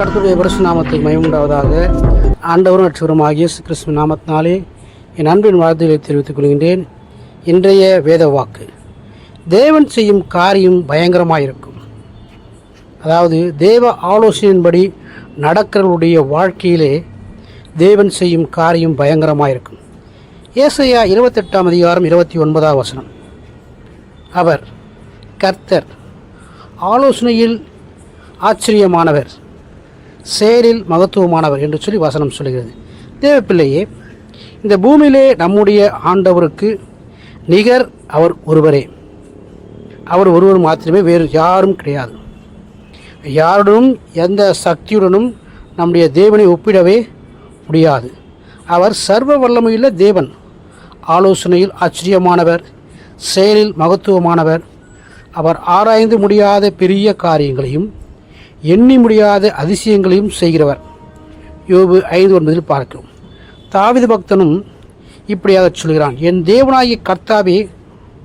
கடத்துடைய வருஷ நாமத்துக்கு மயமுண்டாவதாக ஆண்டவரும் அச்சுவரும் ஆகிய கிறிஸ்துவ நாமத்தினாலே என் அன்பின் வாழ்த்துக்களை தெரிவித்துக் கொள்கின்றேன். இன்றைய வேத வாக்கு. தேவன் செய்யும் காரியம் பயங்கரமாயிருக்கும். அதாவது தேவ ஆலோசனையின்படி நடக்கிறவருடைய வாழ்க்கையிலே தேவன் செய்யும் காரியம் பயங்கரமாயிருக்கும். ஏசையா இருபத்தெட்டாம் அதிகாரம் இருபத்தி ஒன்பதாம் வசனம். அவர் கர்த்தர் ஆலோசனையில் ஆச்சரியமானவர். செயலில் மகத்துவமானவர் என்று சொல்லி வசனம் சொல்கிறது தேவப்பிள்ளையே இந்த பூமியிலே நம்முடைய ஆண்டவருக்கு நிகர் அவர் ஒருவரே. அவர் ஒருவர் மாத்திரமே வேறு யாரும் கிடையாது. யாருடனும் எந்த சக்தியுடனும் நம்முடைய தேவனை ஒப்பிடவே முடியாது. அவர் சர்வ வல்லமையுள்ள தேவன். ஆலோசனையில் ஆச்சரியமானவர் செயலில் மகத்துவமானவர். அவர் ஆராய்ந்து முடியாத பெரிய காரியங்களையும் எண்ணி முடியாத அதிசயங்களையும் செய்கிறவர். யோபு ஐந்து ஒன்பதில் பார்க்கிறோம். தாவித பக்தனும் இப்படியாக சொல்கிறான் என் தேவனாகிய கர்த்தாவே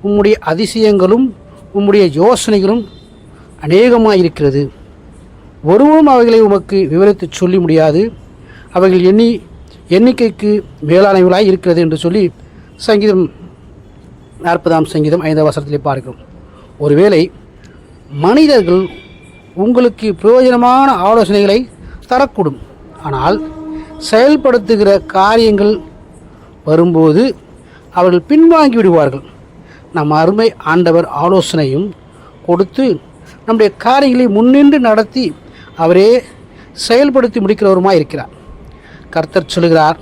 உம்முடைய அதிசயங்களும் உம்முடைய யோசனைகளும் அநேகமாக இருக்கிறது ஒருவரும் அவைகளை உமக்கு விவரித்து சொல்லி முடியாது. அவைகள் எண்ணி எண்ணிக்கைக்கு மேலானவர்களாக இருக்கிறது என்று சொல்லி சங்கீதம் நாற்பதாம் சங்கீதம் ஐந்தாம் வசனத்திலே பார்க்கிறோம். ஒருவேளை மனிதர்கள் உங்களுக்கு பிரயோஜனமான ஆலோசனைகளை தரக்கூடும். ஆனால் செயல்படுத்துகிற காரியங்கள் வரும்போது அவர்கள் பின்வாங்கி விடுவார்கள். நம் அருமை ஆண்டவர் ஆலோசனையும் கொடுத்து நம்முடைய காரியங்களை முன்னின்று நடத்தி அவரே செயல்படுத்தி முடிக்கிறவருமாய் இருக்கிறார். கர்த்தர் சொல்கிறார்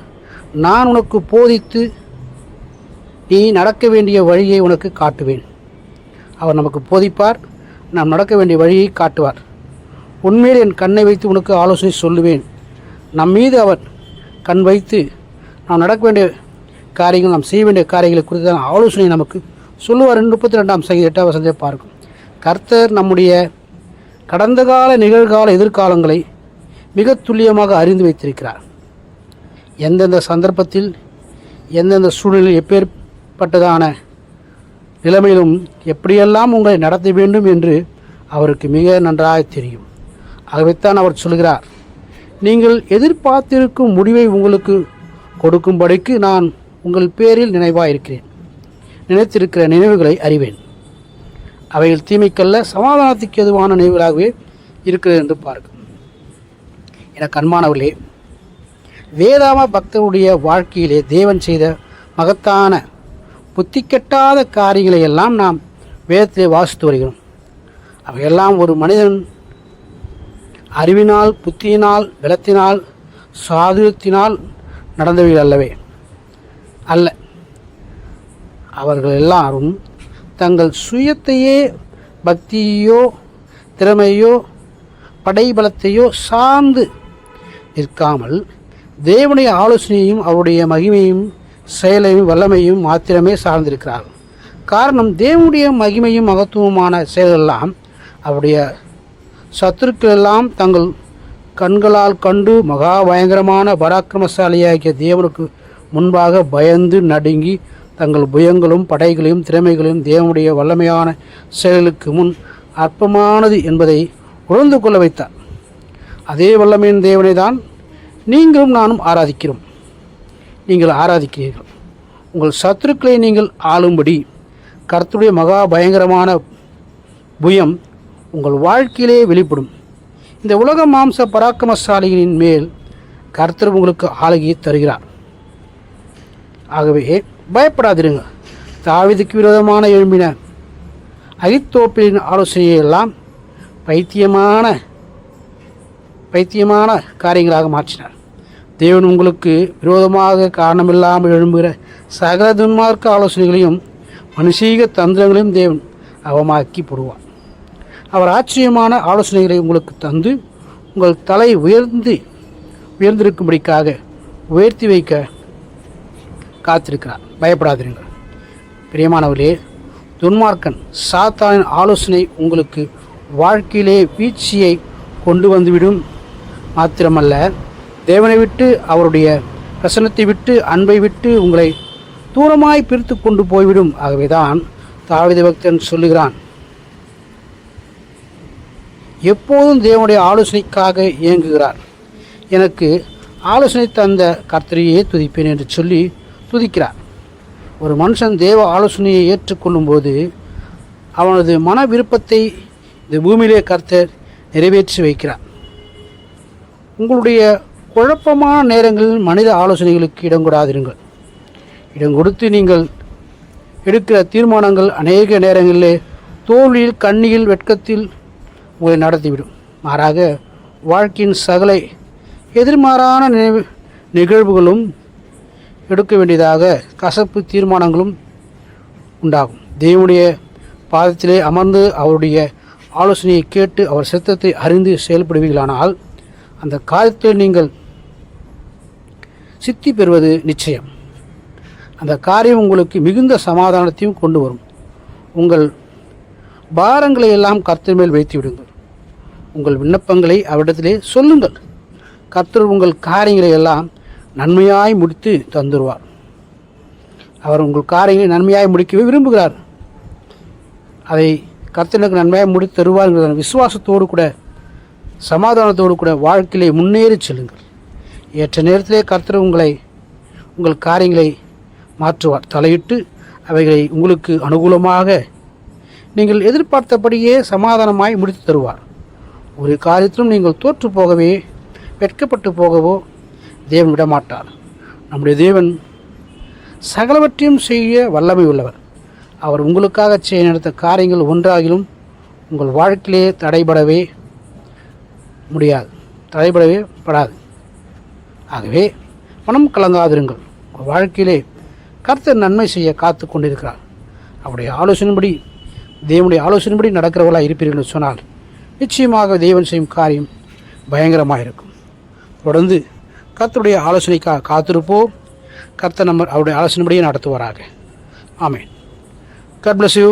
நான் உனக்கு போதித்து நீ நடக்க வேண்டிய வழியை உனக்கு காட்டுவேன். அவர் நமக்கு போதிப்பார் நாம் நடக்க வேண்டிய வழியை காட்டுவார். உண்மையில் என் கண்ணை வைத்து உனக்கு ஆலோசனை சொல்லுவேன். நம் மீது அவர் கண் வைத்து நாம் நடக்க வேண்டிய காரியங்கள் நாம் செய்ய வேண்டிய காரியங்களை குறித்து ஆலோசனை நமக்கு சொல்லுவார் முப்பத்தி ரெண்டாம் சங்கீத எட்டாம் வசனத்தை பார்க்கும். கர்த்தர் நம்முடைய கடந்த கால நிகழ்கால எதிர்காலங்களை மிக துல்லியமாக அறிந்து வைத்திருக்கிறார். எந்தெந்த சந்தர்ப்பத்தில் எந்தெந்த சூழ்நிலையில் எப்பேற்பட்டதான நிலைமையிலும் எப்படியெல்லாம் உங்களை நடத்த வேண்டும் என்று அவருக்கு மிக நன்றாக தெரியும். ஆகவேத்தான் அவர் சொல்கிறார் நீங்கள் எதிர்பார்த்திருக்கும் முடிவை உங்களுக்கு கொடுக்கும்படிக்கு நான் உங்கள் பேரில் நினைவாக இருக்கிறேன் நினைத்திருக்கிற நினைவுகளை அறிவேன். அவைகள் தீமைக்கல்ல சமாதானத்துக்கு எதுவான நினைவுகளாகவே இருக்கிறது என்று பார்க்கும். என கண்மானவர்களே வேதாம பக்தருடைய வாழ்க்கையிலே தேவன் செய்த மகத்தான புத்தி கெட்டாத காரியங்களை எல்லாம் நாம் வேதத்திலே வாசித்து வருகிறோம். அவையெல்லாம் ஒரு மனிதன் அறிவினால் புத்தியினால் பலத்தினால் சாதுரியத்தினால் நடந்தவைகள் அல்லவே அல்ல. அவர்கள் எல்லாரும் தங்கள் சுயத்தையே பக்தியோ திறமையோ படைபலத்தையோ சார்ந்து நிற்காமல் தேவனுடைய ஆலோசனையும் அவருடைய மகிமையும் செயலையும் வல்லமையும் மாத்திரமே சார்ந்திருக்கிறார்கள் காரணம் தேவனுடைய மகிமையும் மகத்துவமான செயலெல்லாம் அவருடைய சத்துருக்களெல்லாம் தங்கள் கண்களால் கண்டு மகா பயங்கரமான பராக்கிரமசாலியாகிய தேவனுக்கு முன்பாக பயந்து நடுங்கி தங்கள் புயங்களும் படைகளையும் திறமைகளையும் தேவனுடைய வல்லமையான செயலுக்கு முன் அற்பமானது என்பதை உணர்ந்து கொள்ள வைத்தார். அதே வல்லமையின் தேவனை தான் நீங்களும் நானும் ஆராதிக்கிறோம். நீங்கள் ஆராதிக்கிறீர்கள். உங்கள் சத்துருக்களை நீங்கள் ஆளும்படி கர்த்தருடைய மகா பயங்கரமான புயம் உங்கள் வாழ்க்கையிலே வெளிப்படும். இந்த உலக மாம்ச பராக்கிரமசாலிகளின் மேல் கர்த்தர் உங்களுக்கு ஆளுகையை தருகிறார். ஆகவே பயப்படாதிருங்க. தாவிதுக்கு விரோதமான எழும்பின அகித்தோப்பிலின் ஆலோசனையை எல்லாம் பைத்தியமான பைத்தியமான காரியங்களாக மாற்றினார். தேவன் உங்களுக்கு விரோதமாக காரணமில்லாமல் எழும்புகிற சகல துன்மார்க்க ஆலோசனைகளையும் மனுஷீக தந்திரங்களையும் தேவன் அவமாக்கி போடுவார். அவர் ஆச்சரியமான ஆலோசனைகளை உங்களுக்கு தந்து உங்கள் தலை உயர்ந்து உயர்ந்திருக்கும்படிக்காக உயர்த்தி வைக்க காத்திருக்கிறார். பயப்படாதீர்கள் பிரியமானவர்களே துன்மார்க்கன் சாத்தானின் ஆலோசனை உங்களுக்கு வாழ்க்கையிலே வீழ்ச்சியை கொண்டு வந்துவிடும். மாத்திரமல்ல தேவனை விட்டு அவருடைய பிரசன்னத்தை விட்டு அன்பை விட்டு உங்களை தூரமாய் பிரித்து கொண்டு போய்விடும். ஆகவேதான் தாவித பக்தன் சொல்லுகிறான் எப்போதும் தேவனுடைய ஆலோசனைக்காக இயங்குகிறார். எனக்கு ஆலோசனை தந்த கர்த்தரையே துதிப்பேன் என்று சொல்லி துதிக்கிறார். ஒரு மனுஷன் தேவ ஆலோசனையை ஏற்றுக்கொள்ளும்போது அவனது மன விருப்பத்தை இந்த பூமியிலே கர்த்தர் நிறைவேற்றி வைக்கிறார். உங்களுடைய குழப்பமான நேரங்களில் மனித ஆலோசனைகளுக்கு இடம் கொடாதிருங்கள் இடம் கொடுத்து நீங்கள் எடுக்கிற தீர்மானங்கள் அநேக நேரங்களிலே தோல்வியில் கண்ணியில் வெட்கத்தில் உங்களை நடத்திவிடும். மாறாக வாழ்க்கையின் சகலை எதிர்மாறான நினைவு நிகழ்வுகளும் எடுக்க வேண்டியதாக கசப்பு தீர்மானங்களும் உண்டாகும். தேவனுடைய பாதத்திலே அமர்ந்து அவருடைய ஆலோசனையை கேட்டு அவர் சித்தத்தை அறிந்து செயல்படுவீர்களானால் அந்த காலத்தில் நீங்கள் சித்தி பெறுவது நிச்சயம். அந்த காரியம் உங்களுக்கு மிகுந்த சமாதானத்தையும் கொண்டு வரும். உங்கள் பாரங்களை எல்லாம் கர்த்தர் மேல் வைத்து விடுங்கள். உங்கள் விண்ணப்பங்களை அவரிடத்திலே சொல்லுங்கள். கர்த்தர் உங்கள் காரியங்களை எல்லாம் நன்மையாய் முடித்து தந்துருவார். அவர் உங்கள் காரியங்களை நன்மையாய் முடிக்கவே விரும்புகிறார். அதை கர்த்தனுக்கு நன்மையாக முடித்து தருவார் என்கிற விசுவாசத்தோடு கூட சமாதானத்தோடு கூட வாழ்க்கையிலே முன்னேறி செல்லுங்கள். ஏற்ற நேரத்திலே கர்த்தர் உங்களை உங்கள் காரியங்களை மாற்றுவார். தலையிட்டு அவைகளை உங்களுக்கு அனுகூலமாக நீங்கள் எதிர்பார்த்தபடியே சமாதானமாய் முடித்து தருவார். ஒரு காரியத்திலும் நீங்கள் தோற்று போகவே வெட்கப்பட்டு போகவோ தேவன் விடமாட்டார். நம்முடைய தேவன் சகலவற்றையும் செய்ய வல்லமை உள்ளவர். அவர் உங்களுக்காக செய்ய நடத்த காரியங்கள் ஒன்றாகிலும் உங்கள் வாழ்க்கையிலே தடைபடவே முடியாது. தடைபடவே படாது. ஆகவே மனம் கலங்காதிருங்கள். உங்கள் வாழ்க்கையிலே கர்த்தர் நன்மை செய்ய காத்து கொண்டிருக்கிறார். அவருடைய ஆலோசனைப்படி தேவனுடைய ஆலோசனைப்படி நடக்கிறவர்களாக இருப்பீர்கள் சொன்னால் நிச்சயமாக தேவன் செய்யும் காரியம் பயங்கரமாக இருக்கும் தொடர்ந்து கர்த்தருடைய ஆலோசனைக்காக காத்திருப்போம். கர்த்தர் நம்ம அவருடைய ஆலோசனைப்படியே நடத்துவாராக. ஆமென். Cut bless you